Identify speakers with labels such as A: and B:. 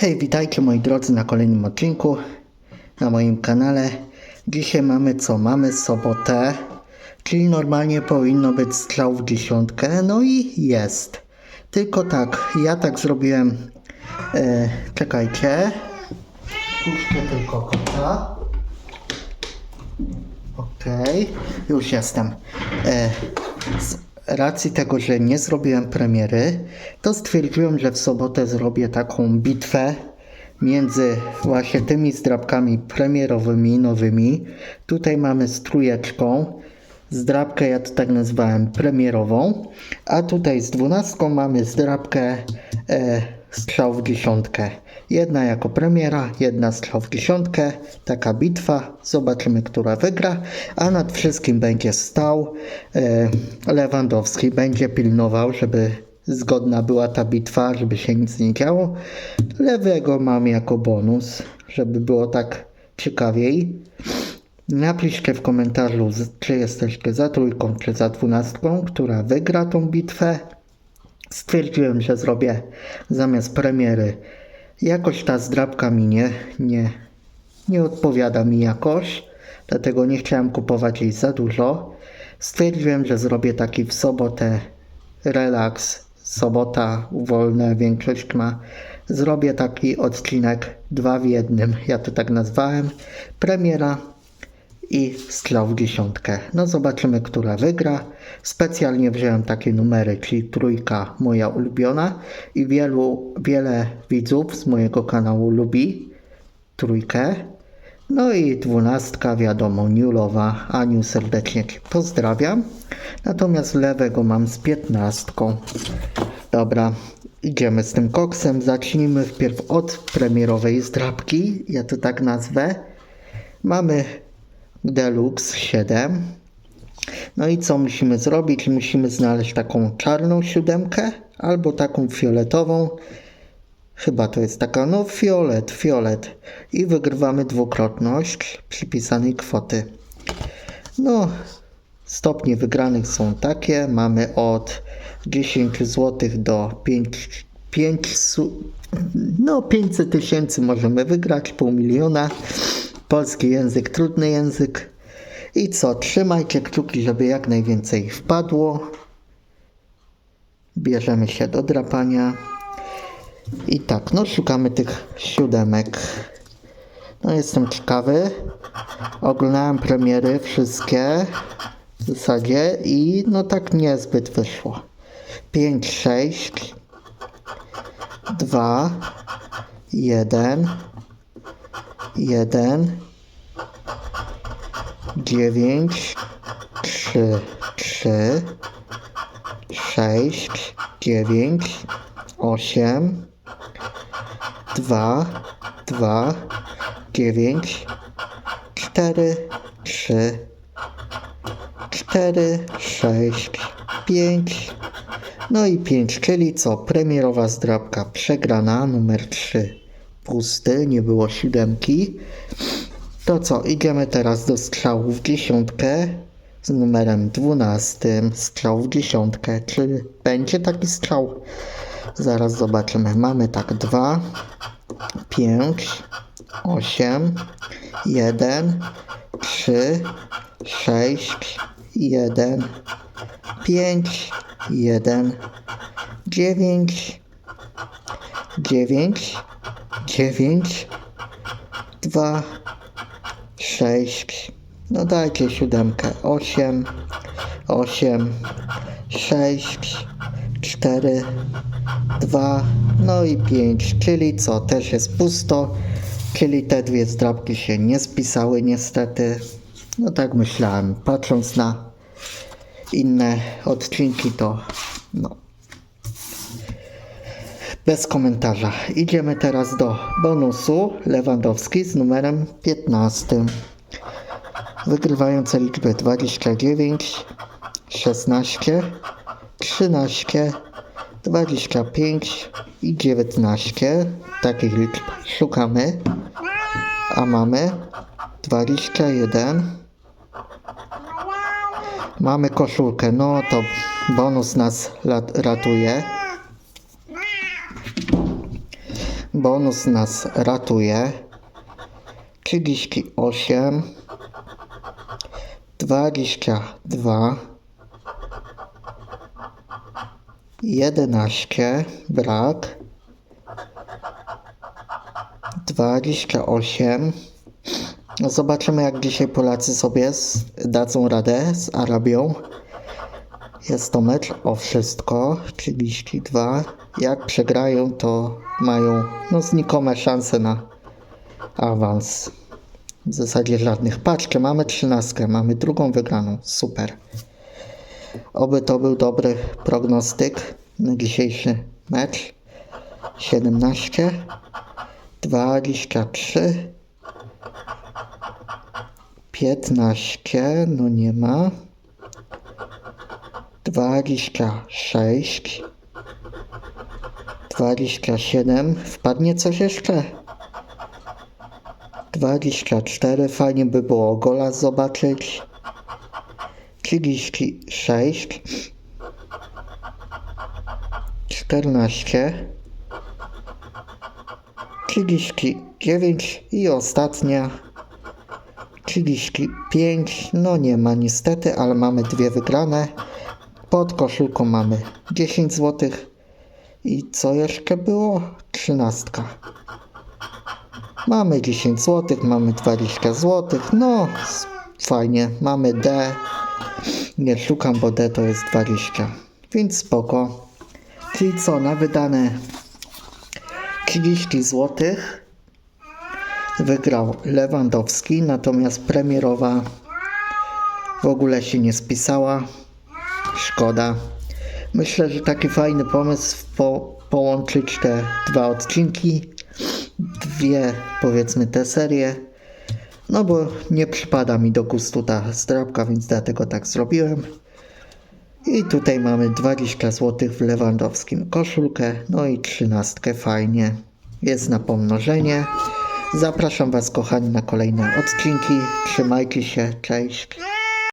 A: Hej, witajcie moi drodzy na kolejnym odcinku na moim kanale. Dzisiaj mamy co? Mamy sobotę, czyli normalnie powinno być strzał w dziesiątkę, no i jest. Tylko tak, ja tak zrobiłem, e, czekajcie, puszczę tylko kota. Okej, już jestem. E, racji tego, że nie zrobiłem premiery, to stwierdziłem, że w sobotę zrobię taką bitwę między właśnie tymi zdrabkami premierowymi, nowymi. Tutaj mamy z trójeczką. Zdrabkę ja to tak nazwałem premierową, a tutaj z dwunastką mamy zdrabkę e, strzał w dziesiątkę. Jedna jako premiera, jedna strzał w dziesiątkę. Taka bitwa. Zobaczymy, która wygra. A nad wszystkim będzie stał e, Lewandowski. Będzie pilnował, żeby zgodna była ta bitwa, żeby się nic nie działo. Lewego mam jako bonus, żeby było tak ciekawiej. Napiszcie w komentarzu, czy jesteście za trójką, czy za dwunastką, która wygra tą bitwę. Stwierdziłem, że zrobię zamiast premiery. Jakoś ta zdrabka mi nie, nie, nie odpowiada mi jakoś, dlatego nie chciałem kupować jej za dużo. Stwierdziłem, że zrobię taki w sobotę relaks, sobota wolne, większość ma. Zrobię taki odcinek dwa w jednym, ja to tak nazwałem. Premiera i strzał w dziesiątkę. No zobaczymy, która wygra. Specjalnie wziąłem takie numery, czyli trójka moja ulubiona i wielu, wiele widzów z mojego kanału lubi trójkę. No i dwunastka, wiadomo, Niulowa. Aniu, serdecznie pozdrawiam. Natomiast lewego mam z piętnastką. Dobra, idziemy z tym koksem. Zacznijmy wpierw od premierowej zdrabki. Ja to tak nazwę. Mamy Deluxe 7. No i co musimy zrobić? Musimy znaleźć taką czarną siódemkę albo taką fioletową. Chyba to jest taka, no fiolet, fiolet. I wygrywamy dwukrotność przypisanej kwoty. No, stopnie wygranych są takie. Mamy od 10 zł do 5, 5 su- no 500 tysięcy możemy wygrać, pół miliona. Polski język, trudny język. I co? Trzymajcie kciuki, żeby jak najwięcej wpadło. Bierzemy się do drapania. I tak, no szukamy tych siódemek. No jestem ciekawy. Oglądałem premiery wszystkie w zasadzie i no tak niezbyt wyszło. 5, 6, 2, 1, 1, 9, 3, 3, 6, 9, 8, 2, 2, 9, 4, 3, 4, 6, 5, no i 5, czyli co? Premierowa zdrabka przegrana, numer 3 pusty, nie było siódemki. To co, idziemy teraz do strzału w dziesiątkę z numerem 12, strzał w dziesiątkę. Czy będzie taki strzał? Zaraz zobaczymy. Mamy tak 2, 5, 8, 1, 3, 6, 1, 5, 1, 9, 9, 9, 2, 6, no dajcie siódemkę, 8, 8, 6, 4, 2, no i 5, czyli co, też jest pusto, czyli te dwie zdrabki się nie spisały niestety, no tak myślałem, patrząc na inne odcinki to no bez komentarza. Idziemy teraz do bonusu Lewandowski z numerem 15. Wygrywające liczby 29, 16, 13, 25 i 19. Takich liczb szukamy. A mamy 21. Mamy koszulkę, no to bonus nas ratuje. Bonus nas ratuje. 38. 22. 11. Brak. 28. No Zobaczymy, jak dzisiaj Polacy sobie z, dadzą radę z Arabią. Jest to mecz o wszystko. 32. Jak przegrają, to mają no, znikome szanse na awans. W zasadzie żadnych. Patrzcie, mamy trzynastkę, mamy drugą wygraną. Super. Oby to był dobry prognostyk na dzisiejszy mecz. 17. 23. 15, no nie ma. 26. 27. Wpadnie coś jeszcze? 24. Fajnie by było gola zobaczyć. 36. 14. 39 i ostatnia 35, no nie ma niestety, ale mamy dwie wygrane. Pod koszulką mamy 10 zł. I co jeszcze było? 13. Mamy 10 zł, mamy 20 zł. No, fajnie. Mamy D. Nie szukam, bo D to jest 20. Więc spoko. Czyli co, na wydane 30 złotych wygrał Lewandowski, natomiast premierowa w ogóle się nie spisała. Szkoda. Myślę, że taki fajny pomysł po, połączyć te dwa odcinki, dwie powiedzmy te serie. No bo nie przypada mi do gustu ta zdrabka, więc dlatego tak zrobiłem. I tutaj mamy 20 zł w Lewandowskim koszulkę, no i 13 fajnie. Jest na pomnożenie. Zapraszam Was kochani na kolejne odcinki. Trzymajcie się, cześć.